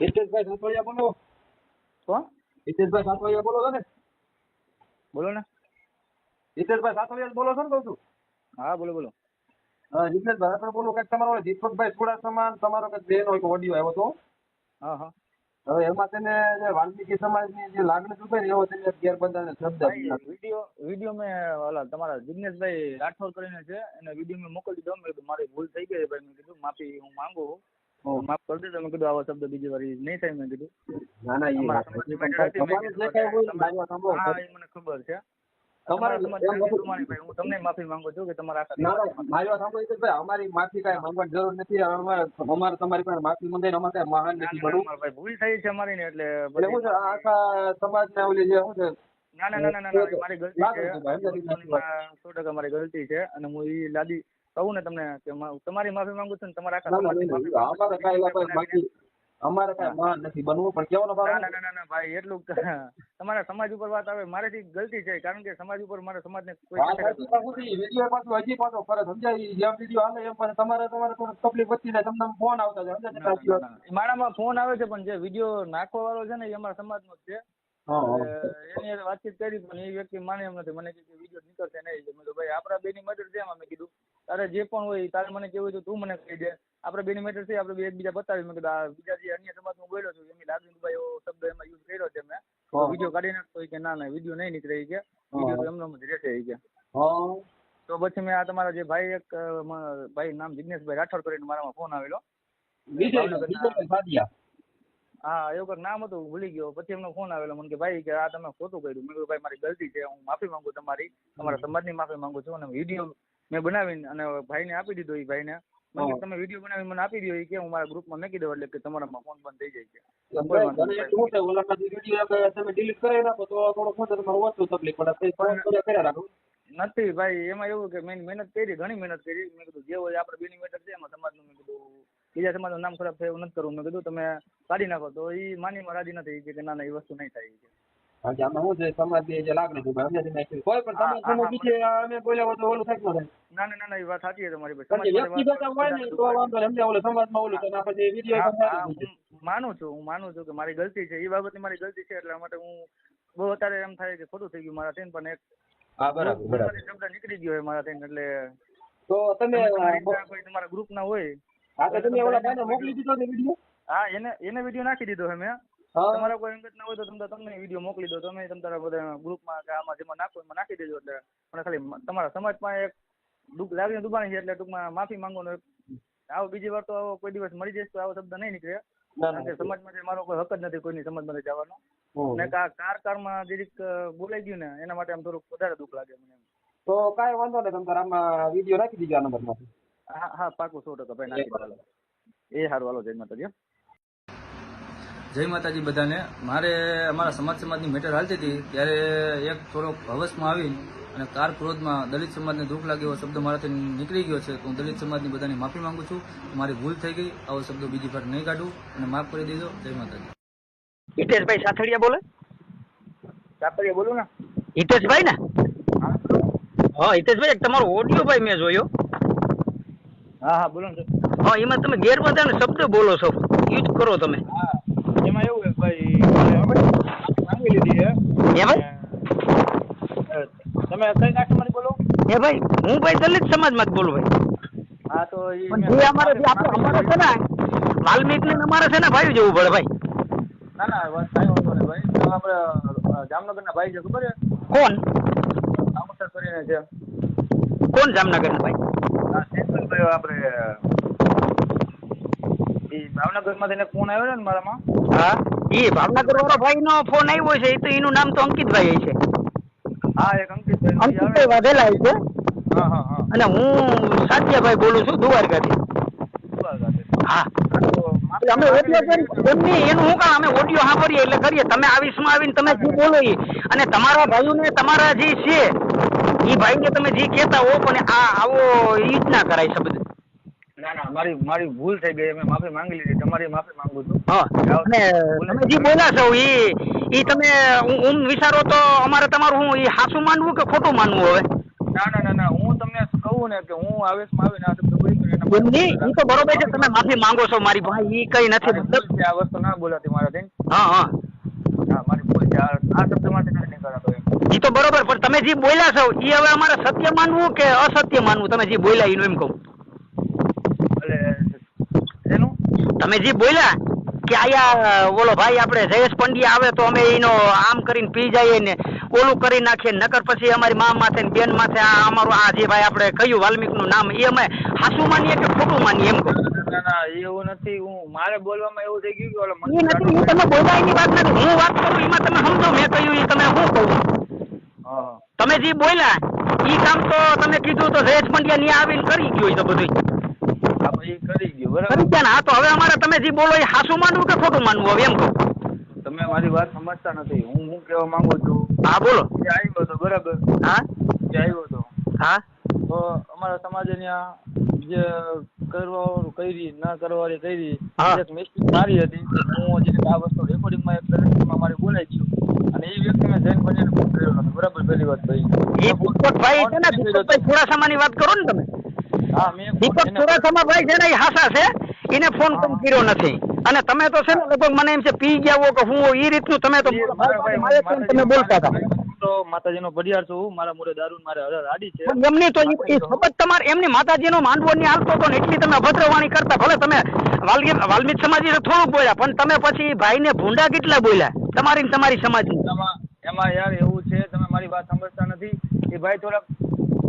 હિતેશભાઈ સાતવાડિયા બોલો. કોણ હિતેશભાઈ સાતવાડિયા બોલો છો ને? બોલો ને. હિતેશભાઈ સાતવાડિયા બોલો છો ને કહું છું? હા બોલો બોલો. હા હિતેશભાઈ આપણે બોલો કંઈક તમારો દીપકભાઈ ચુડાસમા તમારો કંઈક બેન હોય ઓડિયો આવ્યો હતો. હા હા. હવે એમાં તેને જે વાલ્મીકી સમાજની જે લાગણી થઈ ને એવો તેને ગેરબંધાને શબ્દ વીડિયો વીડિયો મેં ઓલા તમારા જિગ્નેશભાઈ રાઠોડ કરીને છે એને વીડિયો મેં મોકલી દીધો. મેં મારી ભૂલ થઈ ગઈ ભાઈ. મેં કીધું માફી હું માંગુ. છું માફ કરી દેજો મેં કીધું આવો શબ્દ બીજી વાર નહીં થાય મેં કીધું. ના ના મને ખબર છે. તમારે સમાજ ના ના અમારી માફી કાંઈ માંગવાની જરૂર નથી. અમારે પાસે માફી મંગાઈને અમારે કઈ મહાન નથી ના, ના, ના, ભૂલ થઈ છે અમારી ને એટલે આખા સમાજને ઓલી જે શું છે ના ના ના ના ના ના, મારી ગલતી છે. સો ટકા મારી ગલતી છે અને હું એ લાદી કહું ને તમને કે તમારી માફી માંગુ છું ને તમારા આખા. અમારે કાંઈ બાકી અમારે કઈ મહાન નથી બનવું પણ કેવાનો ભાવ ના ના ના ભાઈ એટલું તમારા સમાજ ઉપર વાત આવે મારેથી ગલતી છે કારણ કે સમાજ ઉપર મારા સમાજને કોઈ વીડિયો પાછું હજી પાછો ફરે સમજાય? જેમ વીડિયો હાલે એમ પણ તમારે તમારે થોડું તકલીફ વધતી જાય તમને ફોન આવતા જાય સમજાય મારામાં ફોન આવે છે પણ જે વીડિયો નાખવા વાળો છે ને એ અમારા સમાજનો જ છે. એની વાતચીત કરી પણ એ વ્યક્તિ માને એમ નથી. મને કે વીડિયો નીકળશે નહીં. મેં કીધું ભાઈ આપણા બેની મેટર છે એમાં. મેં કીધું તારે જે પણ હોય તારે મને કેવું હોય તો તું મને કહી દે. આપણે બેની મેટર છે આપણે એકબીજા બતાવી મેં કીધું આ બીજા જે અન્ય સમાજ હું બોલ્યો છું એમની લાગણી ભાઈ એવો શબ્દ એમાં યુઝ કર્યો છે મેં. વીડિયો કાઢી નાખતો કે ના ના વીડિયો નહીં નીકળે કે. વીડિયો તો એમનો જ રહેશે કે. તો પછી મેં આ તમારા જે ભાઈ એક ભાઈ નામ જિગ્નેશભાઈ રાઠોડ કરીને મારામાં ફોન આવેલો. હા એવું કંઈક નામ હતું ભૂલી ગયો. પછી એમનો ફોન આવેલો. મને કે ભાઈ કે આ તમે ખોટું કર્યું. મેં કીધું ભાઈ મારી ગલતી છે. હું માફી માંગુ તમારી. તમારા સમાજની માફી માંગુ છું. અને વીડિયો મેં બનાવીને અને ભાઈને આપી દીધો એ ભાઈને. તમે વીડિયો બનાવીને મને આપી દો એ કે હું મારા ગ્રુપમાં મેકી દઉં એટલે કે તમારામાં ફોન બંધ થઈ જાય છે. નથી ભાઈ એમાં એવું કે મેં મહેનત કરી ઘણી મહેનત કરી. મેં કીધું જે હોય આપણે બેની મેટર છે એમાં સમાજનું મેં કીધું બીજા સમાજનું નામ ખરાબ થાય એવું નથી કરવું. મેં કીધું તમે કાઢી નાખો. તો એ માનીમાં રાજી નથી. કે ના ના એ વસ્તુ નહીં થાય. ઈ કે. આમાં શું છે, સમાજની જે લાગણી છે, ભાઈ, સમજાતી નથી. કોઈ પણ સમાજ હા, બીજે અમે બોલ્યા હોય તો ઓલું થાય કે ના ના ના ના એ વાત સાચી છે તમારી ભાઈ. કારણ કે સમાજ માટે વ્યક્તિગત હોય ને તો વાંધો સમજાય ઓલું સમાજમાં ઓલું છે, પછી વીડિયો હા, પણ હા, સારી રીતે. હું માનું છું હું માનું છું કે મારી ગલતી છે. એ બાબતની મારી ગલતી છે એટલા માટે હું બહુ અત્યારે એમ થાય કે ખોટું થઈ ગયું મારા થઈને પણ એક હા, બરાબર, બરાબર. શબ્દ નીકળી ગયો મારા થઈને એટલે તો તમે તમારા ગ્રુપ ના હોય હા, તો તમે ઓલા ભાઈને મોકલી દીધો ને વીડિયો? હા એને એને વીડિયો નાખી દીધો છે મેં તમારા કોઈ અંગત ના હોય તો તમે તમને વીડિયો મોકલી દો તમે તમ તારા બધા ગ્રુપમાં કે આમાં જેમાં નાખો એમાં નાખી દેજો એટલે મને ખાલી તમારા સમાજમાં એક દુઃખ લાગણી દુબાણી છે એટલે ટૂંકમાં માફી માંગવાનો આવો બીજી વાર તો આવો કોઈ દિવસ મળી જઈશ તો આવો શબ્દ નહીં નીકળે કારણ કે ના. મારો કોઈ હક જ નથી કોઈની સમાજમાંથી જવાનો. ને કાર કારમાં જરીક બોલાઈ ગયું ને એના માટે આમ થોડુંક વધારે દુઃખ લાગે મને. તો કાંઈ વાંધો નહીં તમે આમાં વીડિયો રાખી દીજો આ નંબરમાંથી હા હા પાકું સો ટકા ભાઈ નાખી દો એ સારું હાલો જય માતાજી જય માતાજી બધાને. મારે અમારા સમાજ સમાજની મેટર હાલતી હતી ત્યારે એક થોડોક હવસમાં આવી અને કાર ક્રોધમાં દલિત સમાજને દુઃખ લાગે એવો શબ્દ મારાથી નીકળી ગયો છે. તો હું દલિત સમાજની બધાની માફી માંગુ છું. મારી ભૂલ થઈ ગઈ. આવો શબ્દ બીજી વાર નહીં કાઢું અને માફ કરી દેજો. જય માતાજી. હિતેશભાઈ સાથળિયા બોલે? ચાપડીએ બોલું ને? હિતેશભાઈ ને? હા હિતેશભાઈ તમારો ઓડિયો ભાઈ મેં જોયો. હા હા બોલો ને હા એમાં તમે ગેરબંધાને શબ્દ બોલો છો. યુઝ કરો તમે. હા એમાં એવું છે ભાઈ માંગી લીધી છે. હે ભાઈ? તમે કઈ કાસ્ટમર બોલો? એ ભાઈ હું ભાઈ દલિત સમાજમાં જ બોલું ભાઈ. હા તો અમારે જે આપણે અમારે છે ને વાલ્મીક ને અમારે છે ને ભાઈ જવું પડે ભાઈ. ના ના વાત કાંઈ વાંધો નહીં ભાઈ. તો આપણે જામનગરના ભાઈ છે ખબર છે? કોણ? રામસર કરીને છે. કોણ જામનગરના ભાઈ? હા આપણે એ ભાવનગરમાંથી એક ફોન આવ્યો ને મારામાં? હા? એ ભાવનગર વાળો ભાઈ નો ફોન આવ્યો છે એ તો એનું નામ તો અંકિતભાઈ છે. હા એક અંકિતભાઈ અંકિતભાઈ વાઘેલા છે? હા હા હા. અને હું સાત્યાભાઈ બોલું છું દુવારકાથી. હા. અમે ઓડિયો કરી એનું હું કામ અમે ઓડિયો સાંભળીએ એટલે કરીએ. તમે આવીશમાં આવીને તમે જે બોલો અને તમારા ભાઈઓને તમારા જે છે એ ભાઈને તમે જે કહેતા હો પણ આ આવો ઈ જ ના કરાય શબ્દ. ના ના મારી મારી ભૂલ થઈ ગઈ. મેં માફી માંગી લીધી. તમારી માફી માંગુ છું. હા અને તમે જે બોલા છો ઈ ઈ તમે હું વિચારો તો અમારે તમારું હું ઈ સાચું માનવું કે ખોટું માનવું હવે? ના ના ના ના હું તમને કહું ને કે હું આવેશમાં આવીને આ શબ્દ બોલી તો બરોબર છે. તમે માફી માંગો છો મારી ભાઈ એ કઈ નથી આ વસ્તુ ના બોલાતી મારાથી. હા હા. મારી ભૂલ છે. આ આ શબ્દ માટે નથી નીકળાતો એમ. ઈ તો બરોબર પણ તમે જે બોલ્યા છો ઈ હવે અમારે સત્ય માનવું કે અસત્ય માનવું? તમે જે બોલ્યા એનું એમ કહું. એટલે એનું? તમે જે બોલ્યા કે આયા ઓલો ભાઈ આપણે જયેશ પંડ્યા આવે તો અમે એનો આમ કરીને પી જઈએ ને ઓલું કરી નાખીએ. નકર પછી અમારી મા માથે ને બેન માથે આ અમારું આ જે ભાઈ આપણે કહ્યું વાલ્મીકનું નામ એ અમે હાસુ માનીએ કે ખોટું માનીએ એમ કહું. ના ના એવું નથી. હું મારે બોલવામાં એવું થઈ ગયું કે ઓલો એ નથી હું તમે વાત નથી. હું વાત કરું એમાં તમે સમજો મેં કહ્યું એ તમે શું કહું. તમે જે બોલ્યા ઈ કામ તો તમે કીધું તો જયેશ પંડ્યા ની આવીને કરી ગયું તો બધું કરી ગયું બરાબર. હા તો હવે અમારે તમે જે બોલો એ હાસું માનવું કે ખોટું માનવું હવે એમ કહું. તમે મારી વાત સમજતા નથી. હું હું કહેવા માંગુ છું? હા બોલો. આવ્યો હતો બરાબર? હા? જે આવ્યો હતો હા? તો અમારા સમાજ ત્યાં જે કરવાવાળું કરી ના કરવાવાળી કરી એક મિસ્ટેક મારી હતી હું જે આ વસ્તુ રેકોર્ડિંગમાં એક પ્રદર્શનમાં મારે બોલાઈ ગયું અને એ વ્યક્તિ મેં જૈન બનીને ફોન કર્યો નતો બરાબર પહેલી વાત ભાઈ એ. દીપકભાઈ છે ને? દીપકભાઈ ચુડાસમાની વાત કરો ને તમે. હા મેં એને- ચુડાસમા ભાઈ છે ને એ હાસા છે. એને ફોન પણ કર્યો નથી. અને તમે તો છે ને લગભગ મને એમ છે પી ગયા હો કે હું એ રીતનું તમે તો એ તમે બોલતા હતા. તો માતાજીનો પડિયાર છું મારા મોઢે દારૂ મારે હરર આડી છે. એમની તો તમારે એમની માતાજીનો માંડવો ની હાલતો હતો ને એટલી તમે અભદ્રવાણી કરતા ભલે તમે વાલ્મી વાલ્મીક સમાજી થોડુંક બોલ્યા પણ તમે પછી ભાઈને ભૂંડા કેટલા બોલ્યા? તમારી તમારી સમાજની. એમાં યાર એવું છે તમે મારી વાત સમજતા નથી. એ ભાઈ થોડાક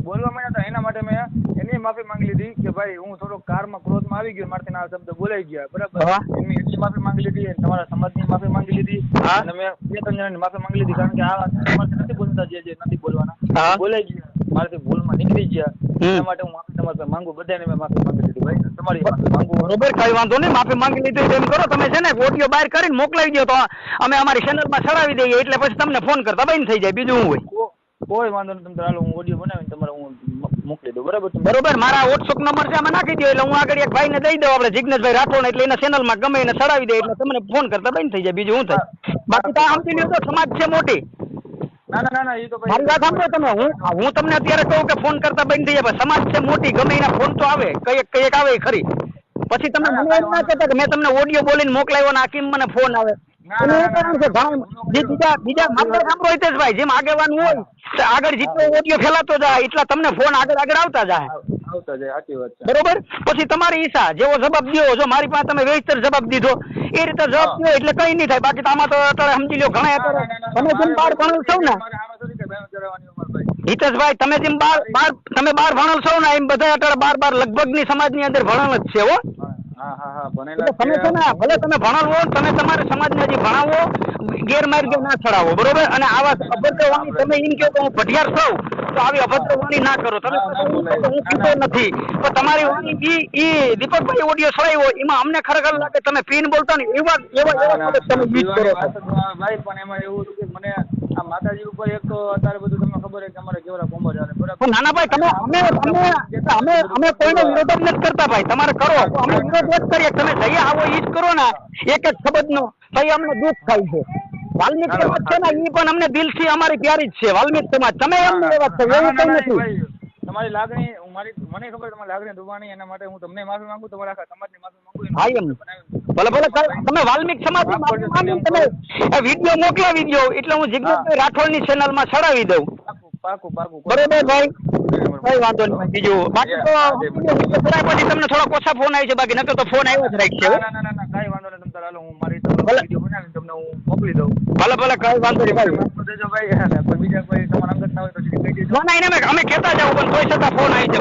બોલવા માંડ્યા હતા એના માટે મેં એની માફી માંગી લીધી કે ભાઈ હું થોડો કારમાં ક્રોધમાં આવી ગયો મારથી આ શબ્દ બોલાઈ ગયા બરાબર. એની એટલી માફી માંગી લીધી તમારા સમાજની માફી માંગી લીધી અને મેં બે ત્રણ જણાની માફી માંગી લીધી કારણ કે આ વાત નથી બોલતા જે જે નથી બોલવાના. બોલાઈ ગયા. મારાથી ભૂલમાં નીકળી ગયા. એના માટે હું માફી તમારે માંગુ બધાને મેં માફી માંગી લીધી ભાઈ. તમારી માફી માંગુ. બરોબર કઈ વાંધો નહીં માફી માંગી લીધી એમ કરો. તમે છે ને ઓડિયો બહાર કરીને મોકલાવી દો તો અમે અમારી ચેનલમાં ચડાવી દઈએ એટલે પછી તમને ફોન કરતા બંધ થઈ જાય બીજું હું હોય? કોઈ વાંધો નહીં તમે હાલો હું ઓડિયો બનાવીને તમારે હું મોકલી દઉં. બરાબર બરોબર મારા વોટ્સઅપ નંબર છે આમાં નાખી દો એટલે હું આગળ એક ભાઈને દઈ દઉં આપણે જિજ્ઞેશભાઈ રાઠોડ એટલે એના ચેનલમાં ગમે એને ચડાવી દે એટલે તમને ફોન કરતા બંધ થઈ જાય બીજું શું થાય? બાકી તો સમજી લ્યો તો સમાજ છે મોટી. ના ના ના ના એ તો મારી વાત સાંભળો તમે હું હું તમને અત્યારે કહું કે ફોન કરતા બંધ થઈ જાય સમાજ છે મોટી ગમે એના ફોન તો આવે કંઈક કંઈક આવે ખરી. પછી તમે મને એમ ના કહેતા કે મેં તમને ઓડિયો બોલીને મોકલાવ્યો ને આકીમ મને ફોન આવે? ના, એનું ના, એ કારણ છે ઘણા જે બીજા બીજા મામલા સાંભળો હિતેશભાઈ જેમ આગેવાન હોય આગળ જેટલો ઓડિયો ફેલાતો જાય એટલા તમને ફોન આગળ આગળ આવતા જાય. આવ- આવતા જાય સાચી વાત છે. બરોબર? પછી તમારી ઈચ્છા જેવો જવાબ દ્યો જો મારી પાસે તમે વેચતર જવાબ દીધો એ રીતે જવાબ દો એટલે કઈ નહીં થાય. બાકી આમાં તો અત્યારે સમજી લો ઘણા અત્યારે તમે જેમ બાર ભણેલ છો ને. હિતેશભાઈ તમે જેમ બાર બાર તમે બાર ભણેલ છો ને એમ બધા અત્યારે બાર બાર લગભગની સમાજની અંદર ભણેલ જ છે હો. તમે છે ને ભલે તમે ભણાવો તમે તમારા સમાજને હજી ભણાવો ગેરમાર્ગે ના ચડાવો બરોબર? અને આવા અભદ્ર વાણી તમે એમ કહો કે હું ભટિયાર થઉં તો આવી અભદ્ર વાણી ના કરો. તમે હું પીતો નથી. તો તમારી વાણી ઈ ઈ દીપકભાઈ ઓડિયો સળાવ્યો એમાં અમને ખરેખર લાગે તમે પીન બોલતા ને એવા એવા એવા તમે યુઝ કરો ભાઈ પણ એમાં એવું માતાજી ઉપર એક તો અત્યારે બધું તમને ખબર છે કે અમારે કેવડા કોમ્બો ચાલે બરાબર. પણ નાના ભાઈ તમે અમે અમે અમે અમે કોઈનો વિરોધ જ નથી કરતા ભાઈ. તમારે કરો. અમે વિરોધ જ કરીએ. તમે જઈએ આવો ઈ જ કરો ને. એક જ શબ્દનો. ભાઈ અમને દુઃખ થાય છે. વાલ્મીક સમાજ છે ને એ પણ અમને દિલથી અમારી પ્યારી જ છે. વાલ્મીક સમાજ. તમે એમને એવા છો એવું કઈ નથી. તમારી લાગણી હું મારી મને ખબર તમારી લાગણી દુબાણી એના માટે હું તમને માફી માંગુ તમારા આખા સમાજની માફી માંગુ ભાઈ એમ. ભલે ભલે તમે વાલ્મીક સમાજ તમે વીડિયો મોકલાવી દો એટલે હું જિજ્ઞેશભાઈ રાઠોડની ચેનલમાં ચડાવી દઉં. પાકું પાકું પાકું. બરોબર ભાઈ? કઈ વાંધો નહીં બીજું. બાકી તો પછી તમને થોડા ઓછા ફોન આવી છે બાકી નકર તો ફોન આવ્યો જ રાખશે. ના ના ના ના કાંઈ વાંધો નહીં. તમ હાલો હું મારી. વીડિયો બનાવીને તમને હું મોકલી દઉં. ભલે ભલે કઈ વાંધો નહીં ભાઈ. બીજા કોઈ તમારા અંગત ના હોય તો ના ના અમે અમે કહેતા જાવ પણ તોય છતાં ફોન આવી છે